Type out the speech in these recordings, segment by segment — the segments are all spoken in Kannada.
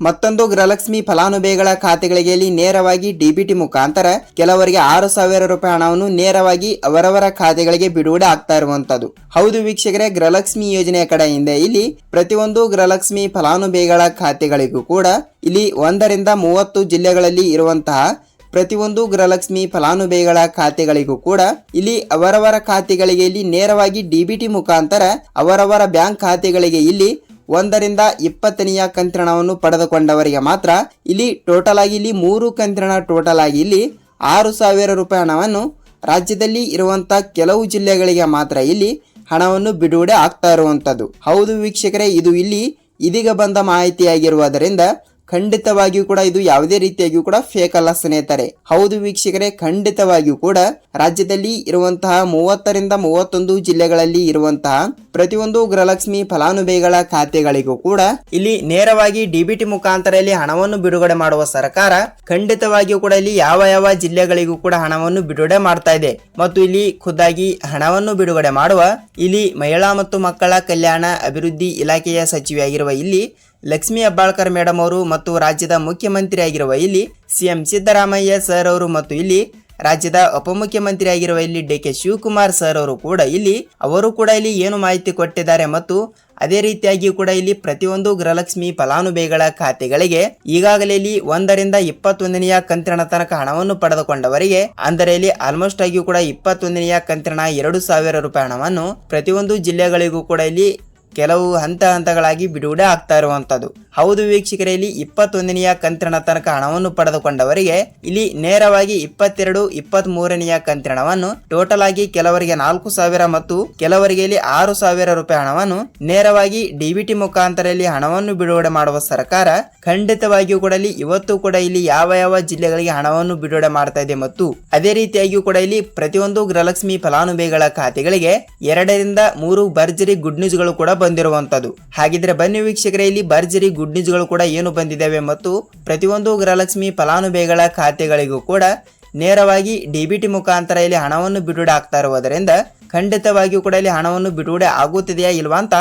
ಮತ್ತೊಂದು ಗೃಹಲಕ್ಷ್ಮಿ ಫಲಾನುಭವಿಗಳ ಖಾತೆಗಳಿಗೆ ನೇರವಾಗಿ ಡಿಬಿಟಿ ಮುಖಾಂತರ ಕೆಲವರಿಗೆ ಆರು ಸಾವಿರ ರೂಪಾಯಿ ಹಣವನ್ನು ನೇರವಾಗಿ ಅವರವರ ಖಾತೆಗಳಿಗೆ ಬಿಡುಗಡೆ ಆಗ್ತಾ ಇರುವಂತದ್ದು ಹೌದು ವೀಕ್ಷಕರೇ, ಗೃಹಲಕ್ಷ್ಮಿ ಯೋಜನೆಯ ಕಡೆಯಿಂದ ಇಲ್ಲಿ ಪ್ರತಿಯೊಂದು ಗೃಹಲಕ್ಷ್ಮಿ ಫಲಾನುಭವಿಗಳ ಖಾತೆಗಳಿಗೂ ಕೂಡ ಇಲ್ಲಿ ಒಂದರಿಂದ ಮೂವತ್ತು ಜಿಲ್ಲೆಗಳಲ್ಲಿ ಇರುವಂತಹ ಪ್ರತಿಯೊಂದು ಗೃಹಲಕ್ಷ್ಮಿ ಫಲಾನುಭವಿಗಳ ಖಾತೆಗಳಿಗೂ ಕೂಡ ಇಲ್ಲಿ ಅವರವರ ಖಾತೆಗಳಿಗೆ ಇಲ್ಲಿ ನೇರವಾಗಿ ಡಿಬಿಟಿ ಮುಖಾಂತರ ಅವರವರ ಬ್ಯಾಂಕ್ ಖಾತೆಗಳಿಗೆ ಇಲ್ಲಿ ಒಂದರಿಂದ ಇಪ್ಪತ್ತನೆಯ ಕಂತ್ರಣವನ್ನು ಪಡೆದುಕೊಂಡವರಿಗೆ ಮಾತ್ರ ಇಲ್ಲಿ ಟೋಟಲ್ ಆಗಿ ಇಲ್ಲಿ ಮೂರು ಕಂತ್ರಣ ಟೋಟಲ್ ಆಗಿ ಇಲ್ಲಿ ಆರು ಸಾವಿರ ರೂಪಾಯಿ ಹಣವನ್ನು ರಾಜ್ಯದಲ್ಲಿ ಇರುವಂತ ಕೆಲವು ಜಿಲ್ಲೆಗಳಿಗೆ ಮಾತ್ರ ಇಲ್ಲಿ ಹಣವನ್ನು ಬಿಡುಗಡೆ ಆಗ್ತಾ ಇರುವಂಥದ್ದು ಹೌದು ವೀಕ್ಷಕರೇ, ಇದು ಇಲ್ಲಿ ಇದೀಗ ಬಂದ ಮಾಹಿತಿಯಾಗಿರುವುದರಿಂದ ಖಂಡಿತವಾಗಿಯೂ ಕೂಡ ಇದು ಯಾವುದೇ ರೀತಿಯಾಗಿಯೂ ಕೂಡ ಫೇಕ್ ಅಲ್ಲ ಸ್ನೇಹಿತರೆ. ಹೌದು ವೀಕ್ಷಕರೇ, ಖಂಡಿತವಾಗಿಯೂ ಕೂಡ ರಾಜ್ಯದಲ್ಲಿ ಇರುವಂತಹ ಮೂವತ್ತರಿಂದ ಮೂವತ್ತೊಂದು ಜಿಲ್ಲೆಗಳಲ್ಲಿ ಇರುವಂತಹ ಪ್ರತಿಯೊಂದು ಗೃಹಲಕ್ಷ್ಮಿ ಫಲಾನುಭವಿಗಳ ಖಾತೆಗಳಿಗೂ ಕೂಡ ಇಲ್ಲಿ ನೇರವಾಗಿ ಡಿಬಿಟಿ ಮುಖಾಂತರ ಇಲ್ಲಿ ಹಣವನ್ನು ಬಿಡುಗಡೆ ಮಾಡುವ ಸರ್ಕಾರ ಖಂಡಿತವಾಗಿಯೂ ಕೂಡ ಇಲ್ಲಿ ಯಾವ ಯಾವ ಜಿಲ್ಲೆಗಳಿಗೂ ಕೂಡ ಹಣವನ್ನು ಬಿಡುಗಡೆ ಮಾಡ್ತಾ ಇದೆ. ಮತ್ತು ಇಲ್ಲಿ ಖುದ್ದಾಗಿ ಹಣವನ್ನು ಬಿಡುಗಡೆ ಮಾಡುವ ಇಲ್ಲಿ ಮಹಿಳಾ ಮತ್ತು ಮಕ್ಕಳ ಕಲ್ಯಾಣ ಅಭಿವೃದ್ಧಿ ಇಲಾಖೆಯ ಸಚಿವೆಯಾಗಿರುವ ಇಲ್ಲಿ ಲಕ್ಷ್ಮೀ ಹೆಬ್ಬಾಳ್ಕರ್ ಮೇಡಮ್ ಅವರು ಮತ್ತು ರಾಜ್ಯದ ಮುಖ್ಯಮಂತ್ರಿ ಆಗಿರುವ ಇಲ್ಲಿ ಸಿಎಂ ಸಿದ್ದರಾಮಯ್ಯ ಸರ್ ಅವರು ಮತ್ತು ಇಲ್ಲಿ ರಾಜ್ಯದ ಉಪಮುಖ್ಯಮಂತ್ರಿ ಆಗಿರುವ ಇಲ್ಲಿ ಡಿ ಕೆ ಶಿವಕುಮಾರ್ ಸರ್ ಅವರು ಕೂಡ ಇಲ್ಲಿ, ಅವರು ಕೂಡ ಇಲ್ಲಿ ಏನು ಮಾಹಿತಿ ಕೊಟ್ಟಿದ್ದಾರೆ ಮತ್ತು ಅದೇ ರೀತಿಯಾಗಿ ಕೂಡ ಇಲ್ಲಿ ಪ್ರತಿಯೊಂದು ಗೃಹಲಕ್ಷ್ಮಿ ಫಲಾನುಭವಿಗಳ ಖಾತೆಗಳಿಗೆ ಈಗಾಗಲೇ ಇಲ್ಲಿ ಒಂದರಿಂದ ಇಪ್ಪತ್ತೊಂದನೆಯ ಕಂತಿನ ತನಕ ಹಣವನ್ನು ಪಡೆದುಕೊಂಡವರಿಗೆ, ಅಂದರೆ ಇಲ್ಲಿ ಆಲ್ಮೋಸ್ಟ್ ಆಗಿಯೂ ಕೂಡ ಇಪ್ಪತ್ತೊಂದನೆಯ ಕಂತಿನ ಎರಡು ಸಾವಿರ ರೂಪಾಯಿ ಹಣವನ್ನು ಪ್ರತಿಯೊಂದು ಜಿಲ್ಲೆಗಳಿಗೂ ಕೂಡ ಇಲ್ಲಿ ಕೆಲವು ಹಂತ ಹಂತಗಳಾಗಿ ಬಿಡುಗಡೆ ಆಗ್ತಾ ಇರುವಂತದ್ದು ಹೌದು ವೀಕ್ಷಕರೇ, ಇಲ್ಲಿ ಇಪ್ಪತ್ತೊಂದನೆಯ ಕಂತಿನ ತನಕ ಹಣವನ್ನು ಪಡೆದುಕೊಂಡವರಿಗೆ ಇಲ್ಲಿ ನೇರವಾಗಿ ಇಪ್ಪತ್ತೆರಡು ಇಪ್ಪತ್ತ್ ಮೂರನೆಯ ಕಂತಿನವನ್ನು ಟೋಟಲ್ ಆಗಿ ಕೆಲವರಿಗೆ ನಾಲ್ಕು ಸಾವಿರ ಮತ್ತು ಕೆಲವರಿಗೆ ಇಲ್ಲಿ ಆರು ಸಾವಿರ ರೂಪಾಯಿ ಹಣವನ್ನು ನೇರವಾಗಿ ಡಿಬಿಟಿ ಮುಖಾಂತರ ಇಲ್ಲಿ ಹಣವನ್ನು ಬಿಡುಗಡೆ ಮಾಡುವ ಸರ್ಕಾರ ಖಂಡಿತವಾಗಿಯೂ ಕೂಡ ಇಲ್ಲಿ ಇವತ್ತು ಕೂಡ ಇಲ್ಲಿ ಯಾವ ಯಾವ ಜಿಲ್ಲೆಗಳಿಗೆ ಹಣವನ್ನು ಬಿಡುಗಡೆ ಮಾಡ್ತಾ ಇದೆ ಮತ್ತು ಅದೇ ರೀತಿಯಾಗಿಯೂ ಕೂಡ ಇಲ್ಲಿ ಪ್ರತಿಯೊಂದು ಗೃಹಲಕ್ಷ್ಮಿ ಫಲಾನುಭವಿಗಳ ಖಾತೆಗಳಿಗೆ ಎರಡರಿಂದ ಮೂರು ಭರ್ಜರಿ ಗುಡ್ ನ್ಯೂಸ್ಗಳು ಕೂಡ ಬಂದಿರುವಂತದ್ದು. ಹಾಗಿದ್ರೆ ಬನ್ನಿ ವೀಕ್ಷಕರೇ, ಇಲ್ಲಿ ಭರ್ಜರಿ ಗುಡ್ ನ್ಯೂಸ್ಗಳು ಕೂಡ ಏನು ಬಂದಿದ್ದಾವೆ ಮತ್ತು ಪ್ರತಿಯೊಂದು ಗೃಹಲಕ್ಷ್ಮಿ ಫಲಾನುಭವಿಗಳ ಖಾತೆಗಳಿಗೂ ಕೂಡ ನೇರವಾಗಿ ಡಿಬಿಟಿ ಮುಖಾಂತರ ಇಲ್ಲಿ ಹಣವನ್ನು ಬಿಡುಗಡೆ ಆಗ್ತಾ ಇರುವುದರಿಂದ ಖಂಡಿತವಾಗಿಯೂ ಕೂಡ ಇಲ್ಲಿ ಹಣವನ್ನು ಬಿಡುಗಡೆ ಆಗುತ್ತಿದೆಯಾ ಇಲ್ವಾ ಅಂತ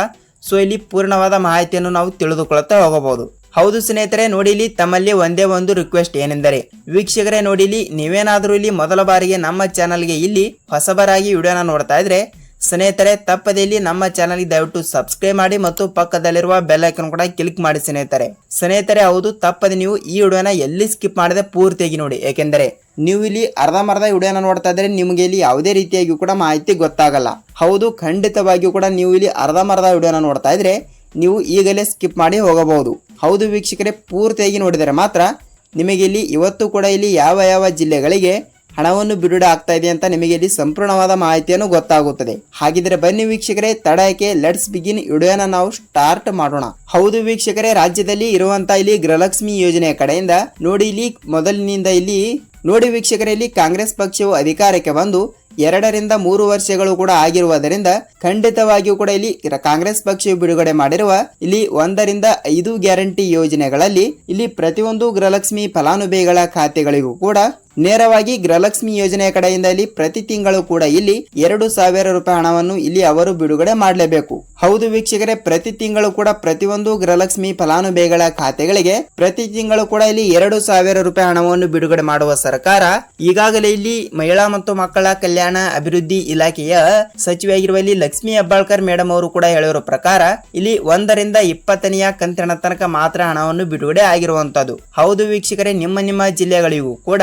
ಸೊ ಇಲ್ಲಿ ಪೂರ್ಣವಾದ ಮಾಹಿತಿಯನ್ನು ನಾವು ತಿಳಿದುಕೊಳ್ಳುತ್ತಾ ಹೋಗಬಹುದು. ಹೌದು ಸ್ನೇಹಿತರೆ, ನೋಡಿ ಇಲ್ಲಿ ತಮ್ಮಲ್ಲಿ ಒಂದೇ ಒಂದು ರಿಕ್ವೆಸ್ಟ್ ಏನೆಂದರೆ, ವೀಕ್ಷಕರೇ, ನೋಡಿ ಇಲ್ಲಿ ನೀವೇನಾದರೂ ಇಲ್ಲಿ ಮೊದಲ ಬಾರಿಗೆ ನಮ್ಮ ಚಾನಲ್ಗೆ ಇಲ್ಲಿ ಹೊಸಬರಾಗಿ ವಿಡಿಯೋನ ನೋಡ್ತಾ ಇದ್ರೆ ಸ್ನೇಹಿತರೆ ತಪ್ಪದೆ ಇಲ್ಲಿ ನಮ್ಮ ಚಾನಲ್ಗೆ ದಯವಿಟ್ಟು ಸಬ್ಸ್ಕ್ರೈಬ್ ಮಾಡಿ ಮತ್ತು ಪಕ್ಕದಲ್ಲಿರುವ ಬೆಲ್ ಐಕನ್ ಕೂಡ ಕ್ಲಿಕ್ ಮಾಡಿ ಸ್ನೇಹಿತರೆ. ಸ್ನೇಹಿತರೆ, ಹೌದು, ತಪ್ಪದೆ ನೀವು ಈ ವಿಡಿಯೋನ ಎಲ್ಲಿ ಸ್ಕಿಪ್ ಮಾಡದೆ ಪೂರ್ತಿಯಾಗಿ ನೋಡಿ. ಏಕೆಂದರೆ, ನೀವು ಇಲ್ಲಿ ಅರ್ಧಮರ್ಧ ವಿಡಿಯೋನ ನೋಡ್ತಾ ಇದ್ರೆ ನಿಮಗೆ ಇಲ್ಲಿ ಯಾವುದೇ ರೀತಿಯಾಗಿ ಕೂಡ ಮಾಹಿತಿ ಗೊತ್ತಾಗಲ್ಲ. ಹೌದು, ಖಂಡಿತವಾಗಿಯೂ ಕೂಡ ನೀವು ಇಲ್ಲಿ ಅರ್ಧಮರ್ಧ ವಿಡಿಯೋನ ನೋಡ್ತಾ ಇದ್ರೆ ನೀವು ಈಗಲೇ ಸ್ಕಿಪ್ ಮಾಡಿ ಹೋಗಬಹುದು. ಹೌದು ವೀಕ್ಷಕರೇ, ಪೂರ್ತಿಯಾಗಿ ನೋಡಿದರೆ ಮಾತ್ರ ನಿಮಗೆ ಇಲ್ಲಿ ಇವತ್ತು ಕೂಡ ಇಲ್ಲಿ ಯಾವ ಯಾವ ಜಿಲ್ಲೆಗಳಿಗೆ ಹಣವನ್ನು ಬಿಡುಗಡೆ ಆಗ್ತಾ ಇದೆ ಅಂತ ನಿಮಗೆ ಇಲ್ಲಿ ಸಂಪೂರ್ಣವಾದ ಮಾಹಿತಿಯನ್ನು ಗೊತ್ತಾಗುತ್ತದೆ. ಹಾಗಿದ್ರೆ ಬನ್ನಿ ವೀಕ್ಷಕರೇ ತಡಕ್ಕೆ ಲೆಟ್ಸ್ ಬಿಗಿನ್ ವಿಡಿಯೋನ ನಾವು ಸ್ಟಾರ್ಟ್ ಮಾಡೋಣ. ಹೌದು ವೀಕ್ಷಕರೇ, ರಾಜ್ಯದಲ್ಲಿ ಇರುವಂತ ಇಲ್ಲಿ ಗೃಹಲಕ್ಷ್ಮಿ ಯೋಜನೆಯ ಕಡೆಯಿಂದ ನೋಡಿ ಇಲ್ಲಿ ಮೊದಲಿನಿಂದ ಇಲ್ಲಿ ನೋಡಿ ವೀಕ್ಷಕರೇ, ಇಲ್ಲಿ ಕಾಂಗ್ರೆಸ್ ಪಕ್ಷವು ಅಧಿಕಾರಕ್ಕೆ ಬಂದು ಎರಡರಿಂದ ಮೂರು ವರ್ಷಗಳು ಕೂಡ ಆಗಿರುವುದರಿಂದ ಖಂಡಿತವಾಗಿಯೂ ಕೂಡ ಇಲ್ಲಿ ಕಾಂಗ್ರೆಸ್ ಪಕ್ಷವು ಬಿಡುಗಡೆ ಮಾಡಿರುವ ಇಲ್ಲಿ ಒಂದರಿಂದ ಐದು ಗ್ಯಾರಂಟಿ ಯೋಜನೆಗಳಲ್ಲಿ ಇಲ್ಲಿ ಪ್ರತಿಯೊಂದು ಗೃಹಲಕ್ಷ್ಮಿ ಫಲಾನುಭವಿಗಳ ಖಾತೆಗಳಿಗೂ ಕೂಡ ನೇರವಾಗಿ ಗೃಹಲಕ್ಷ್ಮಿ ಯೋಜನೆಯ ಕಡೆಯಿಂದ ಇಲ್ಲಿ ಪ್ರತಿ ತಿಂಗಳು ಕೂಡ ಇಲ್ಲಿ ಎರಡು ಸಾವಿರ ರೂಪಾಯಿ ಹಣವನ್ನು ಇಲ್ಲಿ ಅವರು ಬಿಡುಗಡೆ ಮಾಡಲೇಬೇಕು. ಹೌದು ವೀಕ್ಷಕರೇ, ಪ್ರತಿ ತಿಂಗಳು ಕೂಡ ಪ್ರತಿಯೊಂದು ಗೃಹಲಕ್ಷ್ಮಿ ಫಲಾನುಭವಿಗಳ ಖಾತೆಗಳಿಗೆ ಪ್ರತಿ ತಿಂಗಳು ಕೂಡ ಇಲ್ಲಿ ಎರಡು ಸಾವಿರ ರೂಪಾಯಿ ಹಣವನ್ನು ಬಿಡುಗಡೆ ಮಾಡುವ ಸರ್ಕಾರ ಈಗಾಗಲೇ ಇಲ್ಲಿ ಮಹಿಳಾ ಮತ್ತು ಮಕ್ಕಳ ಕಲ್ಯಾಣ ಅಭಿವೃದ್ಧಿ ಇಲಾಖೆಯ ಸಚಿವೆಯಾಗಿರುವ ಇಲ್ಲಿ ಲಕ್ಷ್ಮಿ ಹೆಬ್ಬಾಳ್ಕರ್ ಮೇಡಮ್ ಅವರು ಕೂಡ ಹೇಳಿರೋ ಪ್ರಕಾರ ಇಲ್ಲಿ ಒಂದರಿಂದ ಇಪ್ಪತ್ತನೆಯ ಕಂತಿನ ತನಕ ಮಾತ್ರ ಹಣವನ್ನು ಬಿಡುಗಡೆ ಆಗಿರುವಂತದ್ದು. ಹೌದು ವೀಕ್ಷಕರೇ, ನಿಮ್ಮ ನಿಮ್ಮ ಜಿಲ್ಲೆಗಳಿಗೂ ಕೂಡ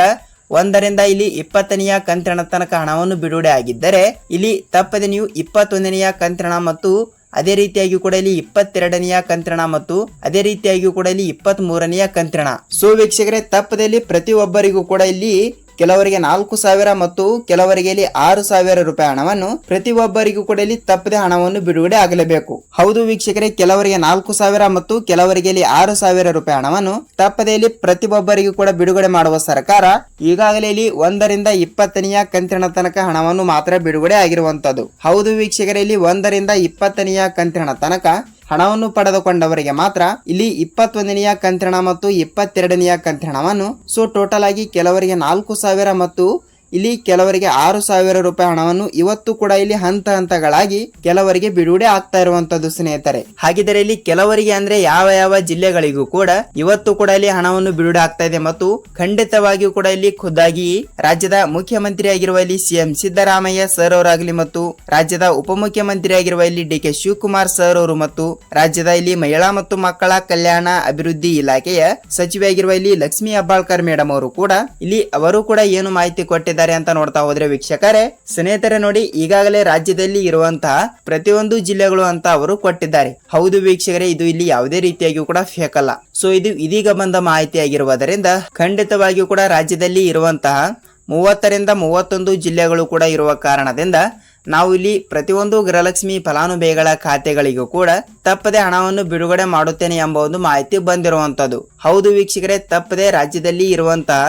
ಒಂದರಿಂದ ಇಲ್ಲಿ ಇಪ್ಪತ್ತನೆಯ ಕಂತಿನ ತನಕ ಹಣವನ್ನು ಬಿಡುಗಡೆ ಆಗಿದ್ದರೆ, ಇಲ್ಲಿ ತಪ್ಪದೆ ನೀವು ಇಪ್ಪತ್ತೊಂದನೆಯ ಕಂತ್ರಣ ಮತ್ತು ಅದೇ ರೀತಿಯಾಗಿ ಕೂಡ ಇಲ್ಲಿ ಇಪ್ಪತ್ತೆರಡನೆಯ ಕಂತ್ರಣ ಮತ್ತು ಅದೇ ರೀತಿಯಾಗಿ ಕೂಡ ಇಲ್ಲಿ ಇಪ್ಪತ್ತ್ ಮೂರನೆಯ ಕಂತ್ರಣ. ಸೊ, ವೀಕ್ಷಕರೇ, ತಪ್ಪದಲ್ಲಿ ಪ್ರತಿಯೊಬ್ಬರಿಗೂ ಕೂಡ ಇಲ್ಲಿ ಕೆಲವರಿಗೆ ನಾಲ್ಕು ಸಾವಿರ ಮತ್ತು ಕೆಲವರಿಗೆ ಆರು ಸಾವಿರ ರೂಪಾಯಿ ಹಣವನ್ನು ಪ್ರತಿಯೊಬ್ಬರಿಗೂ ಕೂಡ ಇಲ್ಲಿ ತಪ್ಪದೆ ಹಣವನ್ನು ಬಿಡುಗಡೆ ಆಗಲೇಬೇಕು. ಹೌದು ವೀಕ್ಷಕರೇ, ಕೆಲವರಿಗೆ ನಾಲ್ಕು ಸಾವಿರ ಮತ್ತು ಕೆಲವರಿಗೆ ಆರು ಸಾವಿರ ರೂಪಾಯಿ ಹಣವನ್ನು ತಪ್ಪದೆ ಇಲ್ಲಿ ಪ್ರತಿಯೊಬ್ಬರಿಗೂ ಕೂಡ ಬಿಡುಗಡೆ ಮಾಡುವ ಸರ್ಕಾರ ಈಗಾಗಲೇ ಇಲ್ಲಿ ಒಂದರಿಂದ ಇಪ್ಪತ್ತನೆಯ ಕಂತಿನ ತನಕ ಹಣವನ್ನು ಮಾತ್ರ ಬಿಡುಗಡೆ ಆಗಿರುವಂತದ್ದು. ಹೌದು ವೀಕ್ಷಕರೇ, ಇಲ್ಲಿ ಒಂದರಿಂದ ಇಪ್ಪತ್ತನೆಯ ಕಂತಿನ ತನಕ ಹಣವನ್ನು ಪಡೆದುಕೊಂಡವರಿಗೆ ಮಾತ್ರ ಇಲ್ಲಿ ಇಪ್ಪತ್ತೊಂದನೆಯ ಕಂತಿನ ಮತ್ತು ಇಪ್ಪತ್ತೆರಡನೆಯ ಕಂತಿನವನ್ನು ಸೊ ಟೋಟಲ್ ಆಗಿ ಕೆಲವರಿಗೆ ನಾಲ್ಕು ಸಾವಿರ ಮತ್ತು ಇಲ್ಲಿ ಕೆಲವರಿಗೆ ಆರು ಸಾವಿರ ರೂಪಾಯಿ ಹಣವನ್ನು ಇವತ್ತು ಕೂಡ ಇಲ್ಲಿ ಹಂತ ಹಂತಗಳಾಗಿ ಕೆಲವರಿಗೆ ಬಿಡುಗಡೆ ಆಗ್ತಾ ಇರುವಂತದ್ದು ಸ್ನೇಹಿತರೆ. ಹಾಗಿದ್ರೆ ಇಲ್ಲಿ ಕೆಲವರಿಗೆ ಅಂದ್ರೆ ಯಾವ ಯಾವ ಜಿಲ್ಲೆಗಳಿಗೂ ಕೂಡ ಇವತ್ತು ಕೂಡ ಇಲ್ಲಿ ಹಣವನ್ನು ಬಿಡುಗಡೆ ಆಗ್ತಾ ಇದೆ ಮತ್ತು ಖಂಡಿತವಾಗಿಯೂ ಕೂಡ ಇಲ್ಲಿ ಖುದ್ದಾಗಿ ರಾಜ್ಯದ ಮುಖ್ಯಮಂತ್ರಿ ಆಗಿರುವ ಇಲ್ಲಿ ಸಿಎಂ ಸಿದ್ದರಾಮಯ್ಯ ಸರ್ ಅವರಾಗಲಿ ಮತ್ತು ರಾಜ್ಯದ ಉಪಮುಖ್ಯಮಂತ್ರಿ ಆಗಿರುವ ಇಲ್ಲಿ ಡಿ ಕೆ ಶಿವಕುಮಾರ್ ಸರ್ ಅವರು ಮತ್ತು ರಾಜ್ಯದ ಇಲ್ಲಿ ಮಹಿಳಾ ಮತ್ತು ಮಕ್ಕಳ ಕಲ್ಯಾಣ ಅಭಿವೃದ್ಧಿ ಇಲಾಖೆಯ ಸಚಿವೆಯಾಗಿರುವ ಇಲ್ಲಿ ಲಕ್ಷ್ಮೀ ಅಬ್ಬಾಳ್ಕರ್ ಮೇಡಮ್ ಅವರು ಕೂಡ ಇಲ್ಲಿ ಅವರು ಕೂಡ ಏನು ಮಾಹಿತಿ ಕೊಟ್ಟಿದ್ದಾರೆ ಅಂತ ನೋಡ್ತಾ ಹೋದ್ರೆ ವೀಕ್ಷಕರೇ, ಸ್ನೇಹಿತರೆ ನೋಡಿ, ಈಗಾಗಲೇ ರಾಜ್ಯದಲ್ಲಿ ಇರುವಂತಹ ಪ್ರತಿಯೊಂದು ಜಿಲ್ಲೆಗಳು ಅಂತ ಅವರು ಕೊಟ್ಟಿದ್ದಾರೆ. ಹೌದು ವೀಕ್ಷಕರೇ, ಇದು ಇಲ್ಲಿ ಯಾವುದೇ ರೀತಿಯಾಗಿಯೂ ಕೂಡ ಫೇಕ್ ಅಲ್ಲ ಸೊ ಇದು ಇದೀಗ ಬಂದ ಮಾಹಿತಿ ಆಗಿರುವುದರಿಂದ ಖಂಡಿತವಾಗಿಯೂ ಕೂಡ ರಾಜ್ಯದಲ್ಲಿ ಇರುವಂತಹ ಮೂವತ್ತರಿಂದ ಮೂವತ್ತೊಂದು ಜಿಲ್ಲೆಗಳು ಕೂಡ ಇರುವ ಕಾರಣದಿಂದ ನಾವು ಇಲ್ಲಿ ಪ್ರತಿಯೊಂದು ಗೃಹಲಕ್ಷ್ಮಿ ಫಲಾನುಭವಿಗಳ ಖಾತೆಗಳಿಗೂ ಕೂಡ ತಪ್ಪದೆ ಹಣವನ್ನು ಬಿಡುಗಡೆ ಮಾಡುತ್ತೇನೆ ಎಂಬ ಒಂದು ಮಾಹಿತಿ ಬಂದಿರುವಂತದ್ದು ಹೌದು ವೀಕ್ಷಕರೇ, ತಪ್ಪದೆ ರಾಜ್ಯದಲ್ಲಿ ಇರುವಂತಹ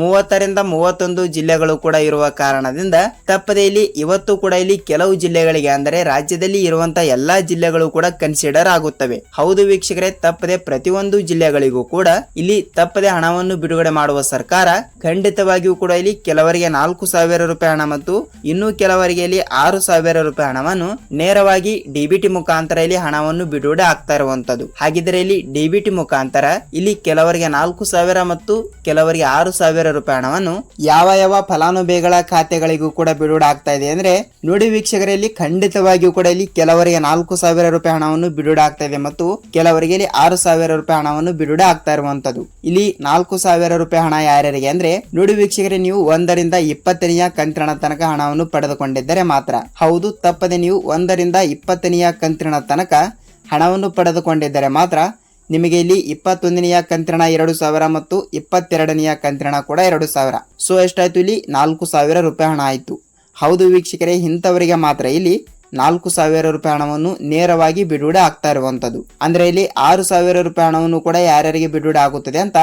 ಮೂವತ್ತರಿಂದ ಮೂವತ್ತೊಂದು ಜಿಲ್ಲೆಗಳು ಕೂಡ ಇರುವ ಕಾರಣದಿಂದ ತಪ್ಪದೆ ಇಲ್ಲಿ ಇವತ್ತು ಕೂಡ ಇಲ್ಲಿ ಕೆಲವು ಜಿಲ್ಲೆಗಳಿಗೆ ಅಂದರೆ ರಾಜ್ಯದಲ್ಲಿ ಇರುವಂತಹ ಎಲ್ಲಾ ಜಿಲ್ಲೆಗಳು ಕೂಡ ಕನ್ಸಿಡರ್ ಆಗುತ್ತವೆ. ಹೌದು ವೀಕ್ಷಕರೇ, ತಪ್ಪದೆ ಪ್ರತಿಯೊಂದು ಜಿಲ್ಲೆಗಳಿಗೂ ಕೂಡ ಇಲ್ಲಿ ತಪ್ಪದೆ ಹಣವನ್ನು ಬಿಡುಗಡೆ ಮಾಡುವ ಸರ್ಕಾರ ಖಂಡಿತವಾಗಿಯೂ ಕೂಡ ಇಲ್ಲಿ ಕೆಲವರಿಗೆ ನಾಲ್ಕು ಸಾವಿರ ರೂಪಾಯಿ ಹಣ ಮತ್ತು ಇನ್ನು ಕೆಲವರಿಗೆ ಇಲ್ಲಿ ಆರು ಸಾವಿರ ರೂಪಾಯಿ ಹಣವನ್ನು ನೇರವಾಗಿ ಡಿಬಿಟಿ ಮುಖಾಂತರ ಇಲ್ಲಿ ಹಣವನ್ನು ಬಿಡುಗಡೆ ಆಗ್ತಾ ಇರುವಂತದ್ದು. ಹಾಗಿದ್ರೆ ಇಲ್ಲಿ ಡಿಬಿಟಿ ಮುಖಾಂತರ ಇಲ್ಲಿ ಕೆಲವರಿಗೆ ನಾಲ್ಕು ಸಾವಿರ ಮತ್ತು ಕೆಲವರಿಗೆ ಆರು ಸಾವಿರ ರೂಪಾಯಿ ಹಣವನ್ನು ಯಾವ ಯಾವ ಫಲಾನುಭವಿಗಳ ಖಾತೆಗಳಿಗೂ ಕೂಡ ಬಿಡುಗಡೆ ಆಗ್ತಾ ಇದೆ ಅಂದ್ರೆ ನೋಡಿ ವೀಕ್ಷಕರಲ್ಲಿ ಖಂಡಿತವಾಗಿಯೂ ಕೂಡ ಇಲ್ಲಿ ಕೆಲವರಿಗೆ ನಾಲ್ಕು ಸಾವಿರ ರೂಪಾಯಿ ಹಣವನ್ನು ಬಿಡುಗಡೆ ಆಗ್ತಾ ಇದೆ ಮತ್ತು ಕೆಲವರಿಗೆ ಇಲ್ಲಿ ಆರು ಸಾವಿರ ರೂಪಾಯಿ ಹಣವನ್ನು ಬಿಡುಗಡೆ ಆಗ್ತಾ ಇರುವಂತದ್ದು. ಇಲ್ಲಿ ನಾಲ್ಕು ಸಾವಿರ ರೂಪಾಯಿ ಹಣ ಯಾರ್ಯಾರಿಗೆ ಅಂದ್ರೆ ನೋಡಿ ವೀಕ್ಷಕರೇ, ನೀವು ಒಂದರಿಂದ ಇಪ್ಪತ್ತನೆಯ ಕಂತಿನ ತನಕ ಹಣವನ್ನು ಪಡೆದುಕೊಂಡಿದ್ದರೆ ಮಾತ್ರ. ಹೌದು, ತಪ್ಪದೆ ನೀವು ಒಂದರಿಂದ ಇಪ್ಪತ್ತನೆಯ ಕಂತಿನ ತನಕ ಹಣವನ್ನು ಪಡೆದುಕೊಂಡಿದ್ದರೆ ಮಾತ್ರ ನಿಮಗೆ ಇಲ್ಲಿ ಇಪ್ಪತ್ತೊಂದನೆಯ ಕಂತಿನ ಎರಡು ಸಾವಿರ ಮತ್ತು ಇಪ್ಪತ್ತೆರಡನೆಯ ಕಂತಿನ ಕೂಡ ಎರಡು ಸಾವಿರ. ಸೊ ಎಷ್ಟಾಯಿತು ಇಲ್ಲಿ? ನಾಲ್ಕು ಸಾವಿರ ರೂಪಾಯಿ ಹಣ ಆಯಿತು. ಹೌದು ವೀಕ್ಷಕರೇ, ಇಂಥವರಿಗೆ ಮಾತ್ರ ಇಲ್ಲಿ ನಾಲ್ಕು ಸಾವಿರ ರೂಪಾಯಿ ಹಣವನ್ನು ನೇರವಾಗಿ ಬಿಡುಗಡೆ ಆಗ್ತಾ ಇರುವಂಥದ್ದು. ಅಂದ್ರೆ ಇಲ್ಲಿ ಆರು ಸಾವಿರ ರೂಪಾಯಿ ಹಣವನ್ನು ಕೂಡ ಯಾರ್ಯಾರಿಗೆ ಬಿಡುಗಡೆ ಆಗುತ್ತದೆ ಅಂತ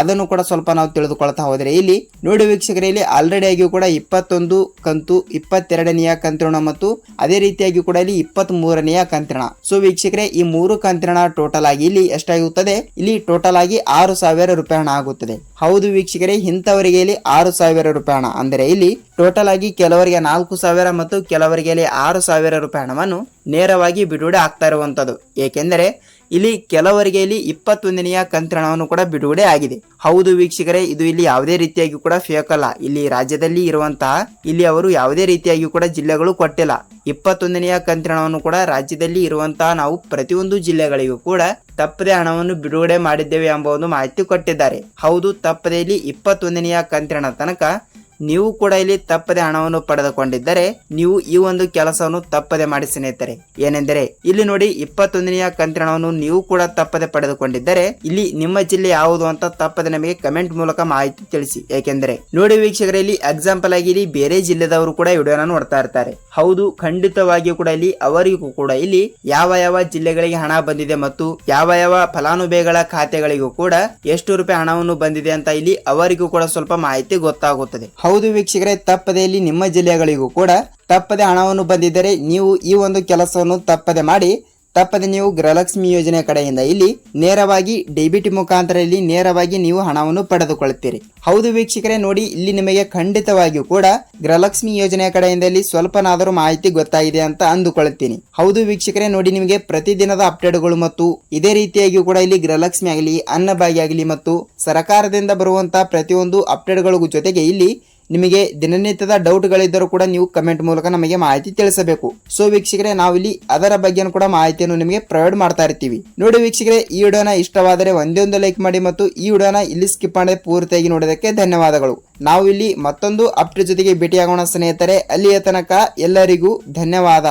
ಅದನ್ನು ಕೂಡ ಸ್ವಲ್ಪ ನಾವು ತಿಳಿದುಕೊಳ್ತಾ ಹೋದರೆ ಇಲ್ಲಿ ನೋಡಿ ವೀಕ್ಷಕರೇ, ಇಲ್ಲಿ ಆಲ್ರೆಡಿ ಆಗಿಯೂ ಕೂಡ ಇಪ್ಪತ್ತೊಂದು ಕಂತು ಇಪ್ಪತ್ತೆರಡನೆಯ ಕಂತಿನ ಮತ್ತು ಅದೇ ರೀತಿಯಾಗಿ ಕೂಡ ಇಲ್ಲಿ ಇಪ್ಪತ್ತ್ ಮೂರನೆಯ ಕಂತಿನ ಸೊ ವೀಕ್ಷಕರೇ, ಈ ಮೂರು ಕಂತಿನ ಟೋಟಲ್ ಆಗಿ ಇಲ್ಲಿ ಎಷ್ಟಾಗುತ್ತದೆ ಇಲ್ಲಿ ಟೋಟಲ್ ಆಗಿ ಆರು ಸಾವಿರ ರೂಪಾಯಿ ಹಣ ಆಗುತ್ತದೆ. ಹೌದು ವೀಕ್ಷಕರೇ, ಇಂಥವರಿಗೆ ಇಲ್ಲಿ ಆರು ಸಾವಿರ ರೂಪಾಯಿ ಹಣ. ಅಂದರೆ ಇಲ್ಲಿ ಟೋಟಲ್ ಆಗಿ ಕೆಲವರಿಗೆ ನಾಲ್ಕು ಸಾವಿರ ಮತ್ತು ಕೆಲವರಿಗೆ ಇಲ್ಲಿ ಆರು ಸಾವಿರ ರೂಪಾಯಿ ಹಣವನ್ನು ನೇರವಾಗಿ ಬಿಡುಗಡೆ ಆಗ್ತಾ ಇರುವಂಥದ್ದು ಏಕೆಂದರೆ ಇಲ್ಲಿ ಕೆಲವರಿಗೆ ಇಲ್ಲಿ ಇಪ್ಪತ್ತೊಂದನೆಯ ಕಂತ್ರಣವನ್ನು ಕೂಡ ಬಿಡುಗಡೆ ಆಗಿದೆ. ಹೌದು ವೀಕ್ಷಕರೇ, ಇದು ಇಲ್ಲಿ ಯಾವುದೇ ರೀತಿಯಾಗಿ ಕೂಡ ಫೇಕ್ ಅಲ್ಲ. ಇಲ್ಲಿ ರಾಜ್ಯದಲ್ಲಿ ಇರುವಂತಹ, ಇಲ್ಲಿ ಅವರು ಯಾವುದೇ ರೀತಿಯಾಗಿ ಕೂಡ ಜಿಲ್ಲೆಗಳು ಕೊಟ್ಟಿಲ್ಲ. ಇಪ್ಪತ್ತೊಂದನೆಯ ಕಂತ್ರಣವನ್ನು ಕೂಡ ರಾಜ್ಯದಲ್ಲಿ ಇರುವಂತಹ ನಾವು ಪ್ರತಿಯೊಂದು ಜಿಲ್ಲೆಗಳಿಗೂ ಕೂಡ ತಪ್ಪದೆ ಹಣವನ್ನು ಬಿಡುಗಡೆ ಮಾಡಿದ್ದೇವೆ ಎಂಬ ಒಂದು ಮಾಹಿತಿ ಕೊಟ್ಟಿದ್ದಾರೆ. ಹೌದು, ತಪ್ಪದೆ ಇಲ್ಲಿ ಇಪ್ಪತ್ತೊಂದನೆಯ ಕಂತ್ರಣ ತನಕ ನೀವು ಕೂಡ ಇಲ್ಲಿ ತಪ್ಪದೆ ಹಣವನ್ನು ಪಡೆದುಕೊಂಡಿದ್ದರೆ ನೀವು ಈ ಒಂದು ಕೆಲಸವನ್ನು ತಪ್ಪದೆ ಮಾಡಿ ಸ್ನೇಹಿತರೆ. ಏನೆಂದರೆ, ಇಲ್ಲಿ ನೋಡಿ ಇಪ್ಪತ್ತೊಂದನೆಯ ಕಂತಿನವನ್ನು ನೀವು ಕೂಡ ತಪ್ಪದೆ ಪಡೆದುಕೊಂಡಿದ್ದರೆ, ಇಲ್ಲಿ ನಿಮ್ಮ ಜಿಲ್ಲೆ ಯಾವುದು ಅಂತ ತಪ್ಪದೆ ನಮಗೆ ಕಮೆಂಟ್ ಮೂಲಕ ಮಾಹಿತಿ ತಿಳಿಸಿ. ಏಕೆಂದರೆ, ನೋಡಿ ವೀಕ್ಷಕರಲ್ಲಿ ಎಕ್ಸಾಂಪಲ್ ಆಗಿ ಇಲ್ಲಿ ಬೇರೆ ಜಿಲ್ಲೆದವರು ಕೂಡ ವಿಡಿಯೋನ ನೋಡ್ತಾ ಇರ್ತಾರೆ. ಹೌದು, ಖಂಡಿತವಾಗಿಯೂ ಕೂಡ ಇಲ್ಲಿ ಅವರಿಗೂ ಕೂಡ ಇಲ್ಲಿ ಯಾವ ಯಾವ ಜಿಲ್ಲೆಗಳಿಗೆ ಹಣ ಬಂದಿದೆ ಮತ್ತು ಯಾವ ಯಾವ ಫಲಾನುಭವಿಗಳ ಖಾತೆಗಳಿಗೂ ಕೂಡ ಎಷ್ಟು ರೂಪಾಯಿ ಹಣವನ್ನು ಬಂದಿದೆ ಅಂತ ಇಲ್ಲಿ ಅವರಿಗೂ ಕೂಡ ಸ್ವಲ್ಪ ಮಾಹಿತಿ ಗೊತ್ತಾಗುತ್ತದೆ. ಹೌದು ವೀಕ್ಷಕರೇ, ತಪ್ಪದೇ ಇಲ್ಲಿ ನಿಮ್ಮ ಜಿಲ್ಲೆಗಳಿಗೂ ಕೂಡ ತಪ್ಪದೆ ಹಣವನ್ನು ಬಂದಿದ್ದರೆ ನೀವು ಈ ಒಂದು ಕೆಲಸವನ್ನು ತಪ್ಪದೆ ಮಾಡಿ, ತಪ್ಪದೆ ನೀವು ಗೃಹಲಕ್ಷ್ಮಿ ಯೋಜನೆ ಕಡೆಯಿಂದ ಇಲ್ಲಿ ನೇರವಾಗಿ ಡೆಬಿಟ್ ಮುಖಾಂತರ ಇಲ್ಲಿ ನೇರವಾಗಿ ನೀವು ಹಣವನ್ನು ಪಡೆದುಕೊಳ್ಳುತ್ತೀರಿ. ಹೌದು ವೀಕ್ಷಕರೇ, ನೋಡಿ, ಇಲ್ಲಿ ನಿಮಗೆ ಖಂಡಿತವಾಗಿಯೂ ಕೂಡ ಗೃಹಲಕ್ಷ್ಮಿ ಯೋಜನೆ ಕಡೆಯಿಂದ ಇಲ್ಲಿ ಸ್ವಲ್ಪನಾದರೂ ಮಾಹಿತಿ ಗೊತ್ತಾಗಿದೆ ಅಂತ ಅಂದುಕೊಳ್ಳುತ್ತೀನಿ. ಹೌದು ವೀಕ್ಷಕರೇ, ನೋಡಿ, ನಿಮಗೆ ಪ್ರತಿದಿನದ ಅಪ್ಡೇಟ್ಗಳು ಮತ್ತು ಇದೇ ರೀತಿಯಾಗಿಯೂ ಕೂಡ ಇಲ್ಲಿ ಗೃಹಲಕ್ಷ್ಮಿ ಆಗಲಿ, ಅನ್ನಭಾಗಿ ಆಗಲಿ ಮತ್ತು ಸರ್ಕಾರದಿಂದ ಬರುವಂತಹ ಪ್ರತಿಯೊಂದು ಅಪ್ಡೇಟ್ಗಳ ಜೊತೆಗೆ ಇಲ್ಲಿ ನಿಮಗೆ ದಿನನಿತ್ಯದ ಡೌಟ್ಗಳಿದ್ದರೂ ಕೂಡ ನೀವು ಕಮೆಂಟ್ ಮೂಲಕ ನಮಗೆ ಮಾಹಿತಿ ತಿಳಿಸಬೇಕು. ಸೊ ವೀಕ್ಷಕರೇ, ನಾವಿಲ್ಲಿ ಅದರ ಬಗ್ಗೆನೂ ಕೂಡ ಮಾಹಿತಿಯನ್ನು ನಿಮಗೆ ಪ್ರೊವೈಡ್ ಮಾಡ್ತಾ ಇರ್ತೀವಿ. ನೋಡಿ ವೀಕ್ಷಕರೇ, ಈ ವಿಡಿಯೋನ ಇಷ್ಟವಾದರೆ ಒಂದೇ ಒಂದು ಲೈಕ್ ಮಾಡಿ ಮತ್ತು ಈ ವಿಡಿಯೋನ ಇಲ್ಲಿ ಸ್ಕಿಪ್ ಮಾಡದೆ ಪೂರ್ತಿಯಾಗಿ ನೋಡೋದಕ್ಕೆ ಧನ್ಯವಾದಗಳು. ನಾವು ಇಲ್ಲಿ ಮತ್ತೊಂದು ಅಪ್ಡೇಟ್ ಜೊತೆಗೆ ಭೇಟಿಯಾಗೋಣ ಸ್ನೇಹಿತರೆ, ಅಲ್ಲಿಯ ತನಕ ಎಲ್ಲರಿಗೂ ಧನ್ಯವಾದ.